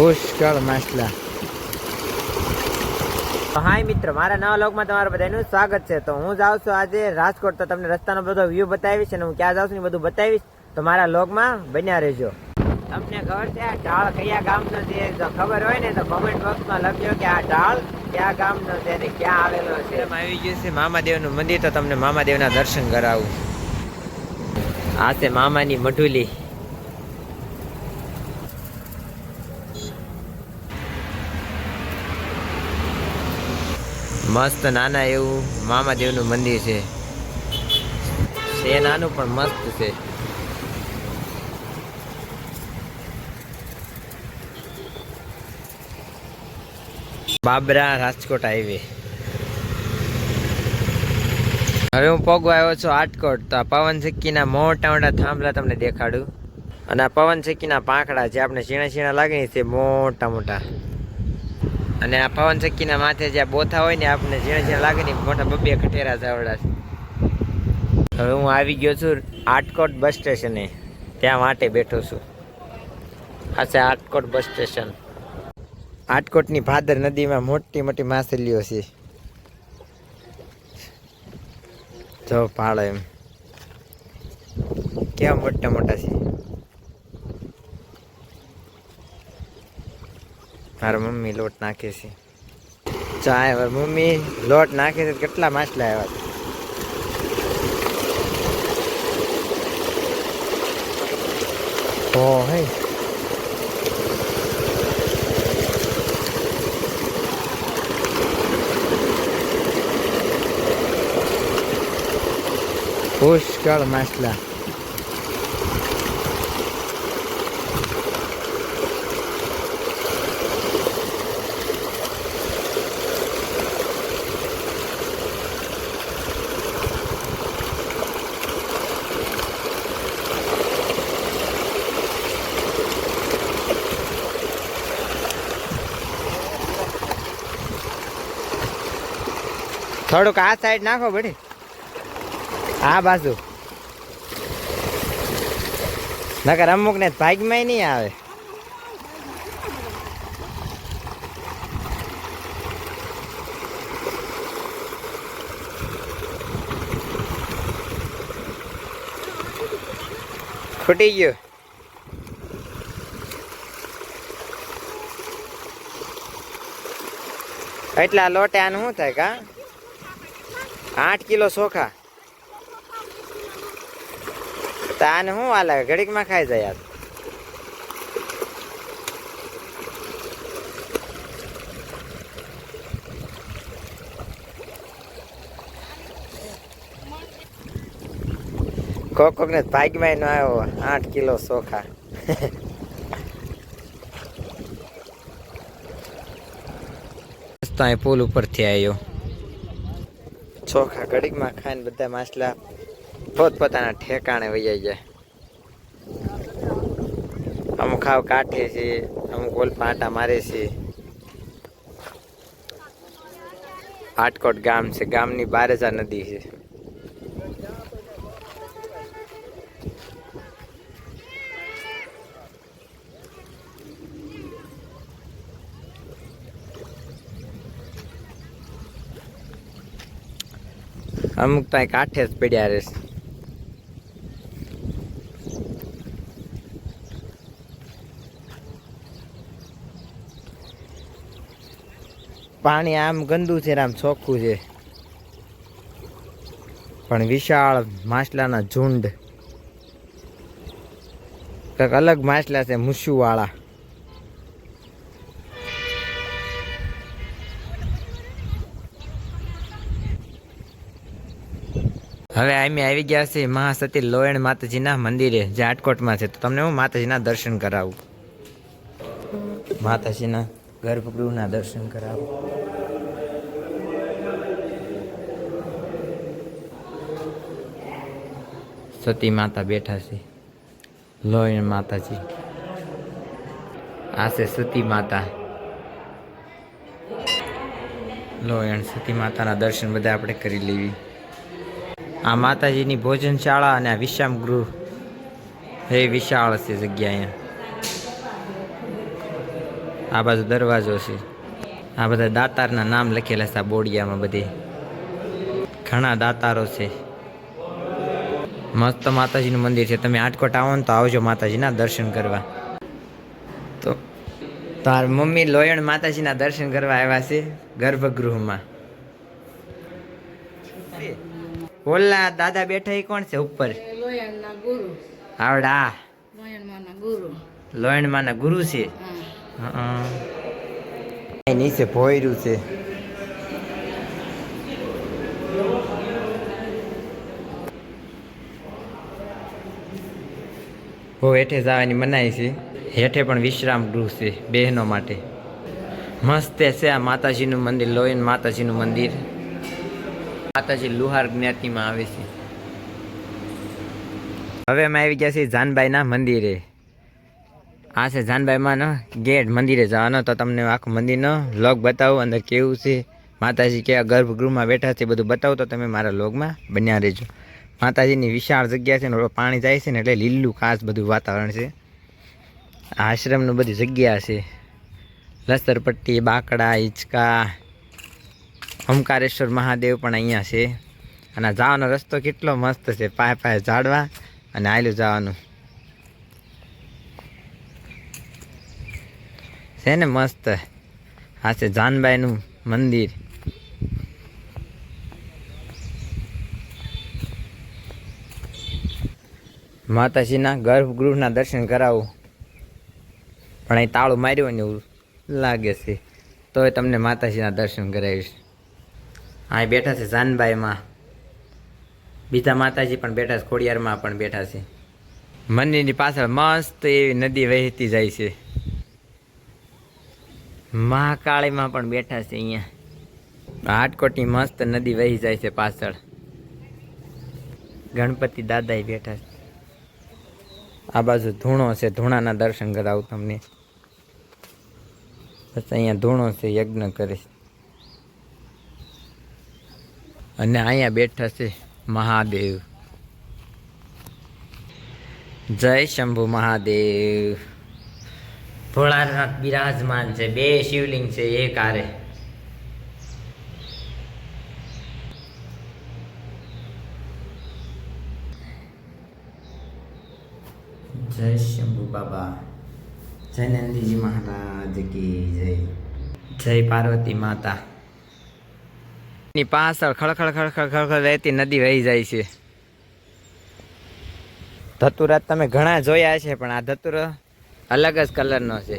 પુષ્કળ માછલા. હાય મિત્ર મારા નવા લોકમાં તમારું બધાનું સ્વાગત છે. તો હું જાઉં છું આજે રાજકોટ તો તમને રસ્તાનો બધો વ્યૂ બતાવીશ અને હું ક્યાં જાઉં છું ને એ બધું બતાવીશ. તો મારા લોકમાં બન્યા રહેજો. તમને ખબર છે આ ઢાળ કયા ગામનો છે? જો ખબર હોય ને તો કોમેન્ટ બોક્સમાં લખજો કે આ ઢાળ કયા ગામનો છે ને ક્યાં આવેલો છે. એમ આવી ગયું છે મામાદેવનું મંદિર તો તમને મામાદેવના દર્શન કરાવું. આ છે મામાની મઢુલી. મસ્ત નાના એવું મામાદેવનું મંદિર છે. છે નાનું પણ મસ્ત છે. બાબરા રાજકોટ હાઈવે. હવે હું પગ આવ્યો છું આટકોટ તો આ પવન સિક્કીના મોટા મોટા થાંભલા તમને દેખાડું. અને આ પવન સિક્કીના પાંખડા જે આપણે ઝીણા ઝીણા લાગે છે, મોટા મોટા. અને આ પવન ચક્કીના માથે જ્યાં બોથા હોય ને આપણે ઝીણા ઝીણા લાગે ને, મોટા બબ્બે ખટેરા ચાવડા છે. હવે હું આવી ગયો છું આટકોટ બસ સ્ટેશને. ત્યાં માટે બેઠો છું. આ છે આટકોટ બસ સ્ટેશન. આટકોટની ભાદર નદીમાં મોટી મોટી માછલીઓ છે. જો પાળો એમ. કેવા મોટા મોટા છે. મારા મમ્મી લોટ નાખે છે. ચા હવે મમ્મી લોટ નાખે છે કેટલા માછલા આવ્યા છે? ઓ હે. પુષ્કળ માછલા. થોડુંક આ સાઈડ નાખો બડી આ બાજુ. નકર અમુક ને ભાગમાં નહીં આવે. ખૂટી ગયો. એટલા લોટે આનું શું થાય કા? આઠ કિલો ચોખા તો આને શું હાલે ઘડીકમાં ખાઈ જાય યાર કોક કોક ને ભાગમાં નો આવ્યો આઠ કિલો ચોખા અહીં પુલ ઉપરથી આવ્યો. ચોખા કડીકમાં ખાઈને બધા માછલા પોતપોતાના ઠેકાણે વૈયા જાય. અમુક ખાવ કાઢે છે, અમુક ઓલ પાટા મારે છે. આટકોટ ગામ છે, ગામની બારેજા નદી છે. અમુક તો કાંઠે જ પડ્યા રહેશે. પાણી આમ ગંદુ છે આમ ચોખ્ખું છે. પણ વિશાળ માછલાના ઝુંડ. કંઈક અલગ માછલા છે મૂછુવાળા હવે અમે આવી ગયા છે મહાસતી લોયણ માતાજીના મંદિરે, જે આટકોટમાં છે. તો તમને હું માતાજીના દર્શન કરાવું. માતાજીના ગર્ભગૃહના દર્શન કરાવું. સતી માતા બેઠા છે. લોયણ માતાજી. આ છે સતી માતા. લોયણ સતી માતાના દર્શન બધા આપણે કરી લેવી. આ માતાજીની ભોજનશાળા અને આ વિશ્રામ ગૃહ. એ વિશાળ છે જગ્યા અહીંયા. આ બાજુ દરવાજો છે. આ બધા દાતારના નામ લખેલા છે આ બોડિયામાં બધી. ઘણા દાતારો છે. મસ્ત માતાજીનું મંદિર છે. તમે આટકોટ આવો ને તો આવજો માતાજીના દર્શન કરવા. તો તાર મમ્મી લોયણ માતાજીના દર્શન કરવા આવ્યા છે ગર્ભગૃહમાં. ઓલા દાદા બેઠા એ કોણ છે ઉપર? લોયણના ગુરુ. આવડા. લોયણમાંના ગુરુ. લોયણમાંના ગુરુ છે? હા. નીચે ભોયરું છે. હો હેઠે જવાની મનાઈ છે. હેઠે પણ વિશ્રામ ગૃહ છે બહેનો માટે. મસ્ત છે આ માતાજીનું મંદિર લોયન માતાજીનું મંદિર. માતાજી લુહાર જ્ઞાતિમાં આવે છે. હવે અમે આવી ગયા છીએ જાનબાઈના મંદિરે. આ છે જાનબાઈમાં ગેટ મંદિરે જવાનો, તો તમને આખું મંદિરનો લોગ બતાવું, અંદર કેવું છે. માતાજી કેવા ગર્ભગૃહમાં બેઠા છે બધું બતાવો, તો તમે મારા લોગમાં બન્યા રહેજો. માતાજીની વિશાળ જગ્યા છે ને પાણી જાય છે ને, એટલે લીલું ખાસ બધું વાતાવરણ છે. આશ્રમનું બધી જગ્યા છે. લસરપટ્ટી, બાકડા, હિંચકા ઓમકારેશ્વર મહાદેવ પણ અહીંયા છે. અને જવાનો રસ્તો કેટલો મસ્ત છે. પાય પાય ઝાડવા અને આયલું જવાનું. છે ને મસ્ત. આ છે જાનબાઈનું મંદિર. માતાજીના ગર્ભગૃહના દર્શન કરાવું. પણ અહીં તાળું માર્યું ને એવું લાગે છે. તોય તમને માતાજીના દર્શન કરાવીશ. અહીં બેઠા છે જાનબાઈમાં. બીજા માતાજી પણ બેઠા છે, ખોડિયારમાં પણ બેઠા છે. મંદિરની પાછળ મસ્ત એવી નદી વહેતી જાય છે. મહાકાળીમાં પણ બેઠા છે અહીંયા. હાટકોટની મસ્ત નદી વહી જાય છે પાછળ. ગણપતિ દાદાએ બેઠા છે. આ બાજુ ધૂણો છે, ધૂણાના દર્શન કરાવું તમને. બસ અહીંયા ધૂણો છે, યજ્ઞ કરે છે. અને અહીંયા બેઠા છે મહાદેવ. જય શંભુ મહાદેવ. ભોળાનાથ બિરાજમાન છે, બે શિવલિંગ છે, એક આરે જય શંભુ બાબા. જય નંદીજી મહારાજ કી જય. જય પાર્વતી માતા. ની પાછળ ખળખળ ખળખળ ખળખળ રહેતી નદી વહી જાય છે. ધતુરા તમે ઘણા જોયા છે પણ આ ધતુરો અલગ જ કલરનો છે.